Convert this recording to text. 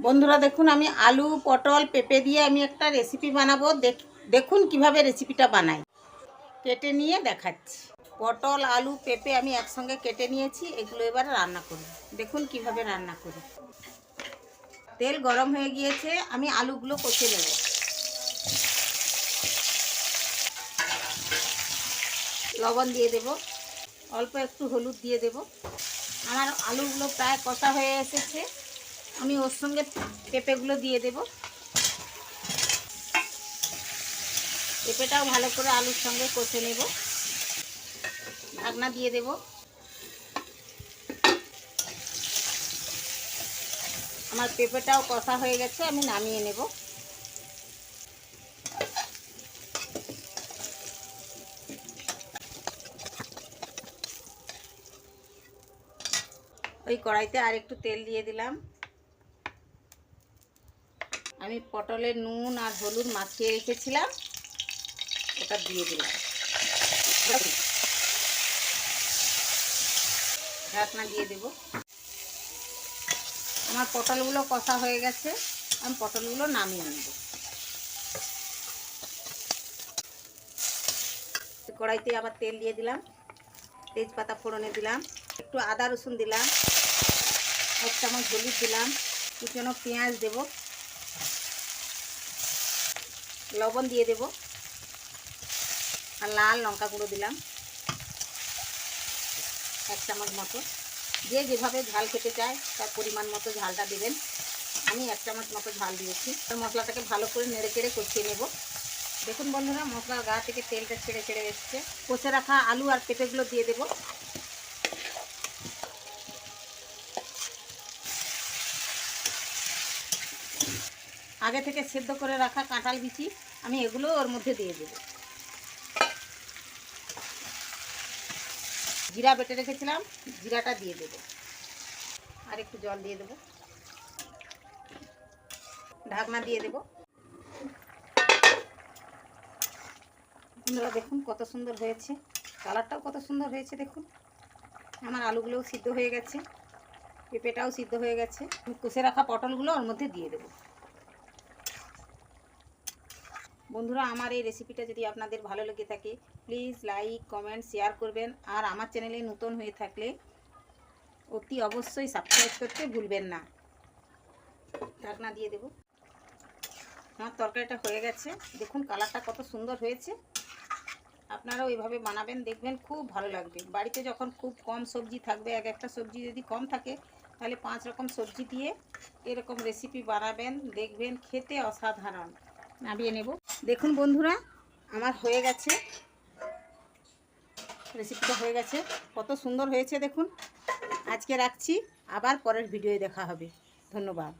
বন্ধুরা দেখুন, আমি আলু, পটল, পেঁপে দিয়ে আমি একটা রেসিপি বানাবো। দেখ- দেখুন কীভাবে রেসিপিটা বানাই। কেটে নিয়ে দেখাচ্ছি। পটল, আলু, পেঁপে আমি একসঙ্গে কেটে নিয়েছি। এগুলো এবার রান্না করি দেখুন কীভাবে রান্না করি। তেল গরম হয়ে গিয়েছে, আমি আলুগুলো কষে নেব। লবণ দিয়ে দেব। অল্প একটু হলুদ দিয়ে দেব। আমার আলুগুলো প্রায় কষা হয়ে এসেছে। আমি ওর সঙ্গে পেঁপেগুলো দিয়ে দেব। পেঁপেটাও ভালো করে আলুর সঙ্গে কষে নেব। ঢাকনা দিয়ে দেব। আমার পেঁপেটাও কষা হয়ে গেছে, আমি নামিয়ে নেব। ওই কড়াইতে আর একটু তেল দিয়ে দিলাম। আমি পটলের নুন আর হলুদ মাখিয়ে রেখেছিলাম। ওটা দিয়ে দিলাম। ঢাকনা দিয়ে দেব। আমার পটলগুলো কষা হয়ে গেছে। আমি পটলগুলো নামিয়ে নেব। কড়াইতে আবার তেল দিয়ে দিলাম। তেজপাতা ফোড়নে দিলাম। একটু আদা রসুন দিলাম। এক চামচ হলুদ দিলাম। কুচনো পেঁয়াজ দেব। লবণ দিয়ে দেব আর লাল লঙ্কা গুঁড়ো দিলাম এক চামচ মতো। যে যেভাবে ঝাল খেতে চায়, তার পরিমাণ মতো ঝালটা দেবেন। আমি এক চামচ মতো ঝাল দিয়েছি। মশলাটাকে ভালো করে নেড়ে চেড়ে কষিয়ে নেব। দেখুন বন্ধুরা, মশলার গা থেকে তেলটা ছেড়ে ছেড়ে এসছে। কষে রাখা আলু আর পেঁপেগুলো দিয়ে দেবো। আগে থেকে সেদ্ধ করে রাখা কাঁঠাল বিচি, আমি এগুলো ওর মধ্যে দিয়ে দেব। জিরা বেটে রেখেছিলাম, জিরাটা দিয়ে দেব। আর একটু জল দিয়ে দেব। ঢাকনা দিয়ে দেব। আপনারা দেখুন কত সুন্দর হয়েছে। কালারটাও কত সুন্দর হয়েছে, দেখুন। আমার আলুগুলোও সিদ্ধ হয়ে গেছে, পেঁপেটাও সিদ্ধ হয়ে গেছে। কষে রাখা পটলগুলো ওর মধ্যে দিয়ে দেবো। বন্ধুরা, আমার এই রেসিপিটা যদি আপনাদের ভালো লেগে থাকে প্লিজ লাইক কমেন্ট শেয়ার করবেন। আর আমার চ্যানেলে নতুন হয়ে থাকলে অতি অবশ্যই সাবস্ক্রাইব করতে ভুলবেন না। ঢাকনা দিয়ে দেব। আমার তরকারিটা হয়ে গেছে। দেখুন কালারটা কত সুন্দর হয়েছে। আপনারাও এইভাবে বানাবেন, দেখবেন খুব ভালো লাগবে। বাড়িতে যখন খুব কম সবজি থাকবে, এক একটা সবজি যদি কম থাকে, তাহলে পাঁচ রকম সবজি দিয়ে এরকম রেসিপি বানাবেন, দেখবেন খেতে অসাধারণ। নামিয়ে নেব। দেখুন বন্ধুরা, আমার হয়ে গেছে। রেসিপিটা হয়ে গেছে। কত সুন্দর হয়েছে দেখুন। আজকে রাখছি। আবার পরের ভিডিওয়ে দেখা হবে। ধন্যবাদ।